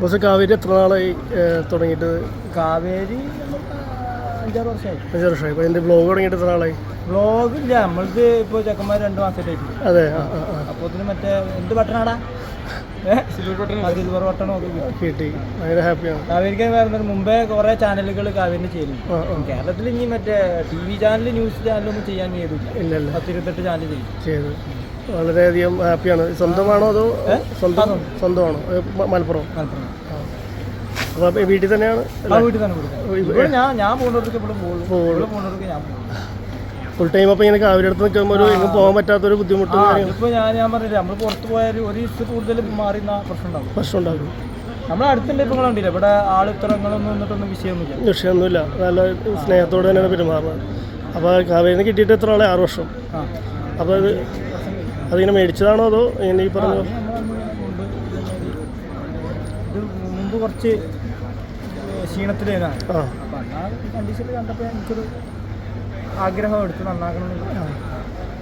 Bus Kaveri എത്ര നാളായി തുടങ്ങിയിട്ട്? കാവേരി അഞ്ചാറ് വർഷമായി. അഞ്ചാറ് വർഷമായി. അപ്പോൾ എന്റെ ബ്ലോഗ് തുടങ്ങിയിട്ട് എത്ര നാളായി? ബ്ലോഗ് ഇല്ല. നമ്മളത് ഇപ്പോൾ ചെക്കന്മാർ രണ്ട് മാസമായിട്ട് അതെ അപ്പോൾ ഇതിന് മറ്റേ എന്ത് ബട്ടണാടാ നോക്കി കിട്ടി. ഭയങ്കര ഹാപ്പിയാണ് കാവേരിക്ക് വരുന്നതിന് മുമ്പേ കുറെ ചാനലുകൾ കാവേരിന് ചെയ്യുന്നു കേരളത്തിൽ ഇനി മറ്റേ ടി വി ചാനൽ ന്യൂസ് ചാനലൊന്നും ചെയ്യാൻ ചെയ്തില്ല. പത്തിരുപത്തെട്ട് ചാനൽ ചെയ്തു. വളരെയധികം ഹാപ്പിയാണ്. സ്വന്തമാണോ അതോ സ്വന്തം സ്വന്തമാണോ? മലപ്പുറം? മലപ്പുറം. അപ്പോൾ വീട്ടിൽ തന്നെയാണ്? വീട്ടിൽ തന്നെ ഞാൻ ഞാൻ പോകുന്നവർക്ക് പോകുന്നവർക്ക് ഞാൻ ഫുൾ ടൈം അപ്പോൾ ഇങ്ങനെ കാവിലെ അടുത്ത് നിൽക്കുമ്പോൾ ഒരു എങ്ങും പോകാൻ പറ്റാത്തൊരു ബുദ്ധിമുട്ട് ഞാൻ ഞാൻ പറഞ്ഞില്ല നമ്മൾ പുറത്ത് പോയാൽ ഒരു ദിവസം കൂടുതൽ മാറി പ്രശ്നം ഉണ്ടാവും പ്രശ്നം ഉണ്ടാകും നമ്മളെ അടുത്തുണ്ട് ഇപ്പൊ കണ്ടില്ല ഇവിടെ ആളുത്തരങ്ങളൊന്നും വന്നിട്ടൊന്നും വിഷയമൊന്നുമില്ല. വിഷയമൊന്നുമില്ല. നല്ല സ്നേഹത്തോടെ തന്നെയാണ് പെരുമാറുന്നത്. അപ്പോൾ കാവേരിന്ന് കിട്ടിയിട്ട് എത്ര ആളെ? ആറ് വർഷം. അപ്പൊ അപ്പോൾ അത് അതിങ്ങനെ മേടിച്ചതാണോ അതോ ഇങ്ങനെ ഈ പറഞ്ഞ ഇത് മുമ്പ് കുറച്ച് ക്ഷീണത്തിലേതാണ് ആ. അപ്പം അന്നാ കണ്ടീഷനിൽ കണ്ടപ്പോൾ എനിക്കൊരു ആഗ്രഹം എടുത്ത് നന്നാക്കണം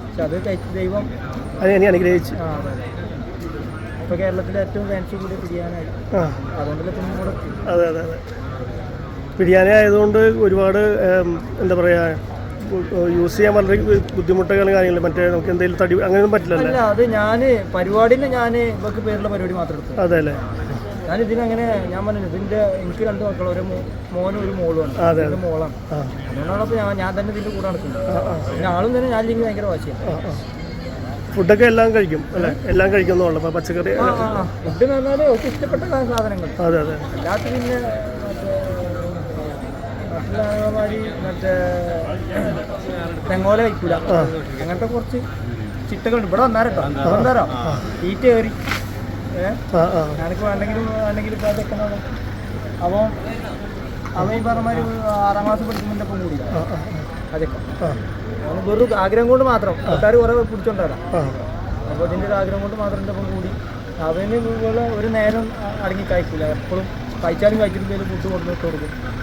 പക്ഷെ അത് കഴിച്ച് ദൈവം അത് ഇനി അനുഗ്രഹിച്ച്. ആ അതെ ഇപ്പോൾ കേരളത്തിലെ ഏറ്റവും ഫാൻസി കൂടി പിരിയാനായി ആ. അതുകൊണ്ടല്ലേ പിന്നെ കൂടെ അതെ അതെ അതെ. ബിരിയാണി ആയതുകൊണ്ട് ഒരുപാട് എന്താ പറയുക യൂസ് ചെയ്യാൻ വളരെ ബുദ്ധിമുട്ടുകൾ കാര്യങ്ങൾ മറ്റേ നമുക്ക് എന്തെങ്കിലും തടി അങ്ങനെയൊന്നും പറ്റില്ലല്ലേ? അല്ല അത് ഞാൻ പരിപാടിന് ഞാൻ ഇവർക്ക് പേരുള്ള പരിപാടി മാത്രം എടുത്തു അതെ അല്ലേ ഞാൻ ഇതിനങ്ങനെ ഞാൻ പറഞ്ഞു ഇതിന്റെ എനിക്ക് രണ്ട് മക്കൾ ഒരു മോനും ഒരു മോളും ഒരു മോളാണ്. അതുകൊണ്ടാണ് അപ്പോൾ ഞാൻ ഞാൻ തന്നെ ഇതിന്റെ കൂടെ നടക്കുന്നത്. പിന്നെ ആളും തന്നെ ഞാൻ ഇല്ലെങ്കിൽ ഭയങ്കര വാശിയാണ്. ഫുഡൊക്കെ എല്ലാം കഴിക്കും അല്ലേ? എല്ലാം കഴിക്കുന്നുള്ളൂ പച്ചക്കറി ഫുഡ് എന്ന് പറഞ്ഞാൽ ഇഷ്ടപ്പെട്ട സാധനങ്ങൾ. അതെ അതെ. അല്ലാത്ത പിന്നെ മറ്റുള്ളമാതിരി മറ്റേ തെങ്ങോല കഴിക്കൂല അങ്ങനത്തെ കുറച്ച് ചിട്ടകളുണ്ട് ഇവിടെ വന്നാരട്ടോ. വന്നാരോ? തീറ്റ കയറി. ഞാനിപ്പോൾ വേണ്ടെങ്കിലും ഇപ്പോൾ അതൊക്കെ അപ്പോൾ അവൻ ഈ പറഞ്ഞ മാതിരി ആറാം ക്ലാസ് പഠിക്കുമ്പോൾ ഒപ്പം കൂടി അതൊക്കെ. വെറും ആഗ്രഹം കൊണ്ട് മാത്രം. ആൾക്കാർ കുറേ പിടിച്ചോണ്ടാരാ. അപ്പൊ അപ്പോൾ ഇതിന്റെ ഒരു ആഗ്രഹം കൊണ്ട് മാത്രം ഒപ്പം കൂടി. അവന് ഒരു നേരം അടങ്ങി കഴിക്കില്ല എപ്പോഴും കഴിച്ചാലും കഴിച്ചിട്ടുണ്ടെങ്കിലും ഫുഡ് കൊണ്ടുവന്നിട്ട് കൊടുക്കും അപ്പോൾ ഇങ്ങനെയൊക്കെ ഒരു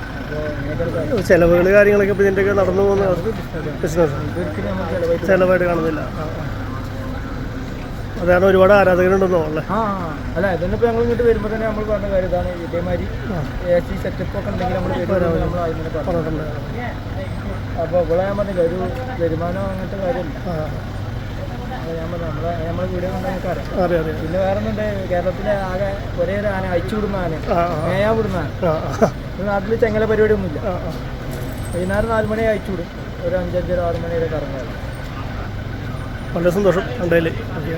കാര്യം ചിലവുകൾ കാര്യങ്ങളൊക്കെ ഇപ്പോൾ ഇതിന്റെയൊക്കെ നടന്നു പോകുന്ന ബിസിനസ് ചിലവായിട്ട് കാണുന്നില്ല. അതാണ് ഒരുപാട് ആരാധകരുണ്ടെന്നോ അല്ലേ? അല്ല ഇതിനിപ്പോൾ ഞങ്ങൾ ഇങ്ങോട്ട് വരുമ്പോൾ തന്നെ നമ്മൾ പറഞ്ഞ കാര്യം ഇതാണ്. ഇതേമാതിരി എ സി സെറ്റപ്പ് ഒക്കെ ഉണ്ടെങ്കിൽ നമ്മൾ പറഞ്ഞിട്ടുണ്ട്. അപ്പോൾ ഇവിടെ ഞാൻ പറഞ്ഞില്ല ഒരു വരുമാനം അങ്ങനത്തെ കാര്യമില്ല. പിന്നെ വേറെ കേരളത്തിലെ ആകെ ഒരേ ഒരു ആന അയച്ചു വിടുന്ന ആന. ആ വിടുന്ന ആന. നാട്ടിൽ ചെങ്ങല പരിപാടി ഒന്നുമില്ല വൈകുന്നേരം നാല് മണി അയച്ചുവിടും ഒരു അഞ്ചഞ്ചര ആറ് മണി വരെ കറങ്ങാറ് വളരെ സന്തോഷം ഉണ്ടായില്ലേ ഓക്കെ.